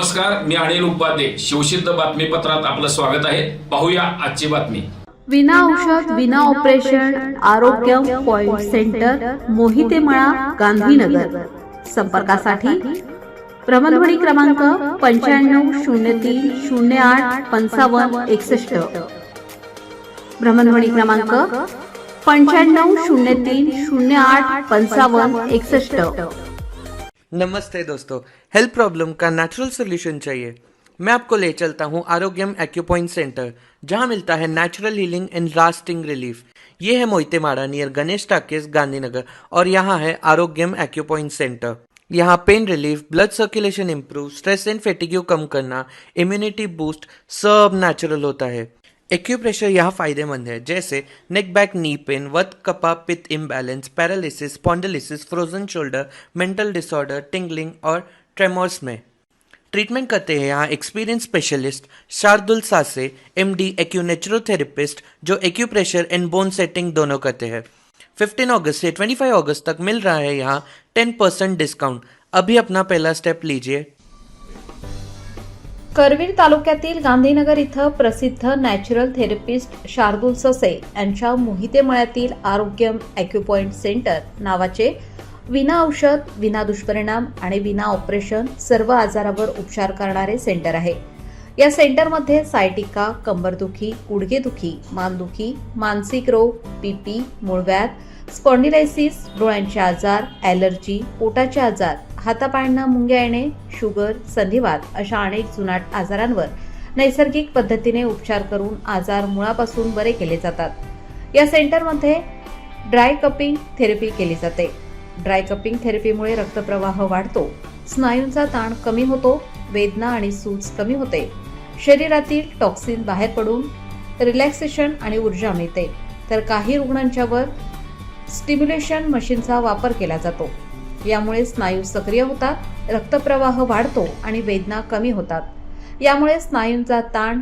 नमस्कार मी अनिल उपाध्ये. शिवसिद्ध बातमीपत्रात आपलं स्वागत आहे. पाहूया आजची बातमी. विना औषध विना operation Arogya point center Mohitemala Gandhinagar. संपर्कासाठी भ्रमणध्वनी क्रमांक पंच्याण्णव शून्य तीन शून्य आठ पंचावन्न एकसष्ट. भ्रमणध्वनी क्रमांक पंच्याण्णव शून्य तीन शून्य आठ पंचावन्न एकसष्ट. नमस्ते दोस्तों. हेल्थ प्रॉब्लम का नेचुरल सोल्यूशन चाहिए। मैं आपको ले चलता हूँ आरोग्यम एक्यूपॉइंट सेंटर जहाँ मिलता है natural healing and lasting relief ये है मोहितेमाड़ा नियर गणेश टाकिस, गांधीनगर, और यहाँ है आरोग्यम एक्यूपॉइंट सेंटर यहाँ pain relief blood circulation improve stress and fatigue कम करना इम्यूनिटी बूस्ट सब नेचुरल होता है। एक्यूप्रेशर यहाँ फ़ायदेमंद है, जैसे नेक बैक नी pain vata, kapha, pitta imbalance paralysis spondylitis frozen shoulder mental disorder tingling और ट्रेमोर्स में। ट्रीटमेंट करते हैं यहाँ experience specialist Shardul Sase M D acunaturotherapist जो एक्यूप्रेशर एंड बोन सेटिंग दोनों करते हैं। 15 अगस्त से 25 अगस्त तक मिल रहा है यहाँ 10 परसेंट डिस्काउंट अभी अपना पहला स्टेप लीजिए। करवीर तालुक्यातील गांधीनगर इथं प्रसिद्ध नॅचरल थेरपिस्ट शार्दुल ससे यांच्या मोहिते मळ्यातील आरोग्यम अॅक्युपॉइंट सेंटर नावाचे विना औषध विना दुष्परिणाम आणि विना ऑपरेशन सर्व आजारावर उपचार करणारे सेंटर आहे. या सेंटरमध्ये सायटिका कंबरदुखी गुडघेदुखी मानदुखी मानसिक रोग पीपी मुळव्यात स्पॉन्डिलायसिस डोळ्यांचे आजार ॲलर्जी पोटाचे आजार हातापायांना मुंग्या येणे शुगर संधिवात अशा अनेक जुनाट आजारांवर नैसर्गिक पद्धतीने उपचार करून आजार मुळापासून बरे केले जातात. या सेंटरमध्ये ड्राय कपिंग थेरपी केली जाते. ड्राय कपिंग थेरपीमुळे रक्तप्रवाह वाढतो. स्नायूंचा ताण कमी होतो वेदना आणि सूज कमी होते. शरीरातील टॉक्सिन बाहेर पडून रिलॅक्सेशन आणि ऊर्जा मिळते. तर काही रुग्णांच्यावर स्टिम्युलेशन मशीनचा वापर केला जातो. यामुळे स्नायू सक्रिय होतात रक्तप्रवाह वाढतो आणि वेदना कमी होतात. यामुळे स्नायूंचा ताण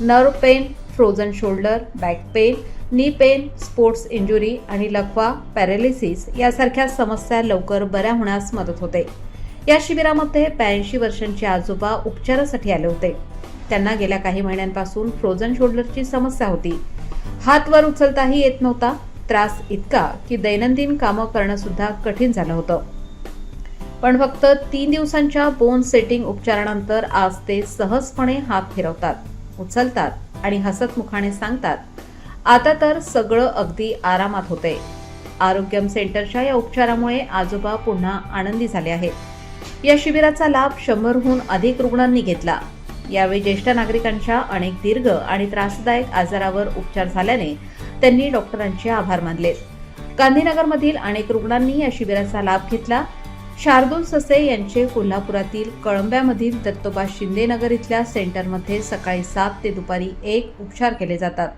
nerve pain frozen shoulder back pain knee pain sports injury आणि लकवा पॅरालिसिस यासारख्या समस्या लवकर बऱ्या होण्यास मदत होते. या शिबिरामध्ये ब्याऐंशी वर्षांचे आजोबा उपचारासाठी आले होते. त्यांना गेल्या काही महिन्यांपासून फ्रोझन शोल्डरची समस्या होती. हात वर उचलताही येत नव्हता. त्रास इतका की दैनंदिन कामं करणं सुद्धा कठीण झालं होतं. पण फक्त तीन दिवसांच्या बोन सेटिंग उपचारानंतर आज ते सहजपणे हात फिरवतात उचलतात आणि हसतमुखाने सांगतात आता तर सगळं अगदी आरामात होतंय. आरोग्यम सेंटरच्या या उपचारामुळे आजोबा पुन्हा आनंदी झाले आहेत. या शिबिराचा लाभ शंभरहून अधिक रुग्णांनी घेतला. यावेळी ज्येष्ठ नागरिकांच्या अनेक दीर्घ आणि त्रासदायक आजारावर उपचार झाल्याने त्यांनी डॉक्टरांचे आभार मानले. गांधीनगरमधील अनेक रुग्णांनी या शिबिराचा लाभ घेतला. शार्दूल ससे यांचे कोल्हापुरातील कळंब्यामधील दत्तोबा शिंदेनगर इथल्या सेंटरमध्ये सकाळी सात ते दुपारी एक उपचार केले जातात.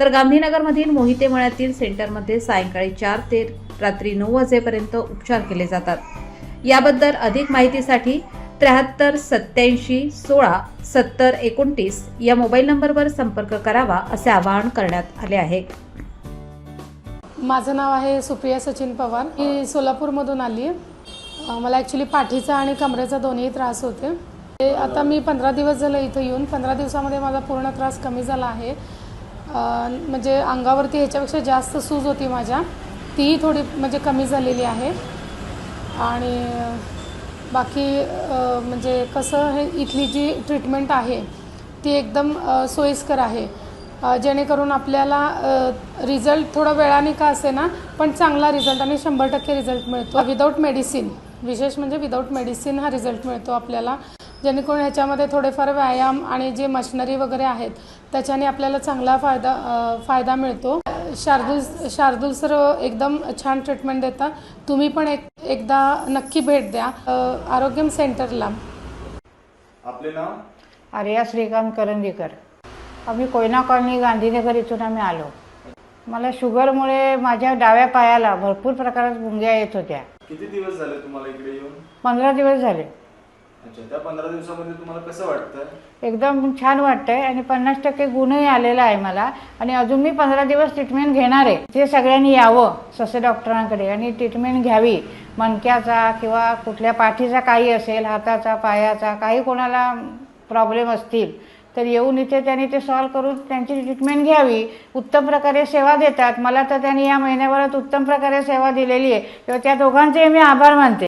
तर गांधीनगरमधील मोहिते मळ्यातील सेंटरमध्ये सायंकाळी चार ते रात्री नऊ वाजेपर्यंत उपचार केले जातात. याबद्दल अधिक माहितीसाठी त्र्याहत्तर सत्याऐंशी सोळा सत्तर एकोणतीस या मोबाईल नंबरवर संपर्क करावा असे आवाहन करण्यात आले आहे. माझं नाव आहे सुप्रिया सचिन पवार. मी सोलापूरमधून आली. आहे मला ॲक्च्युली पाठीचा आणि कमरेचा दोन्ही त्रास होते. ते आता मी पंधरा दिवस झालं इथं येऊन पंधरा दिवसामध्ये माझा पूर्ण त्रास कमी झाला आहे. म्हणजे अंगावरती ह्याच्यापेक्षा जास्त सूज होती माझ्या. तीही थोडी म्हणजे कमी झालेली आहे. आणि बाकी म्हणजे कसं हे इथली जी ट्रीटमेंट आहे ती एकदम सोयीस्कर आहे. जेणेकरून आपल्याला रिझल्ट थोडा वेळाने का असे ना पण चांगला रिझल्ट आणि शंभर टक्के रिझल्ट मिळतो. विदाऊट मेडिसिन विशेष म्हणजे विदाऊट मेडिसिन हा रिझल्ट मिळतो आपल्याला. जेणेकरून ह्याच्यामध्ये थोडेफार व्यायाम आणि जे मशिनरी वगैरे आहेत त्याच्याने आपल्याला चांगला फायदा फायदा मिळतो. शार्दूल शार्दूल सर एकदम छान ट्रीटमेंट देतात. तुम्ही पण एक एकदा नक्की भेट द्या. आरोग्यम सेंटरला. आपले नाव? आर्या श्रीकांत करंदीकर. आम्ही कोयना कॉलनी गांधीनगर इथून आम्ही आलो. मला शुगरमुळे माझ्या डाव्या पायाला भरपूर प्रकारात मुंग्या येत होत्या. किती दिवस झाले तुम्हाला इकडे येऊन? पंधरा दिवस झाले. अच्छा त्या पंधरा दिवसामध्ये तुम्हाला कसं वाटतं एकदम छान वाटतंय आणि पन्नास टक्के गुणही आलेला आहे मला. आणि अजून मी पंधरा दिवस ट्रीटमेंट घेणार आहे. ते सगळ्यांनी यावं ससे डॉक्टरांकडे आणि ट्रीटमेंट घ्यावी. मणक्याचा किंवा कुठल्या पाठीचा काही असेल हाताचा पायाचा काही कोणाला प्रॉब्लेम असतील तर येऊन इथे त्यांनी ते सॉल्व करून त्यांची ट्रीटमेंट घ्यावी. उत्तम प्रकारे सेवा देतात. मला तर त्यांनी या महिन्याभरात उत्तम प्रकारे सेवा दिलेली आहे. किंवा त्या दोघांचे मी आभार मानते.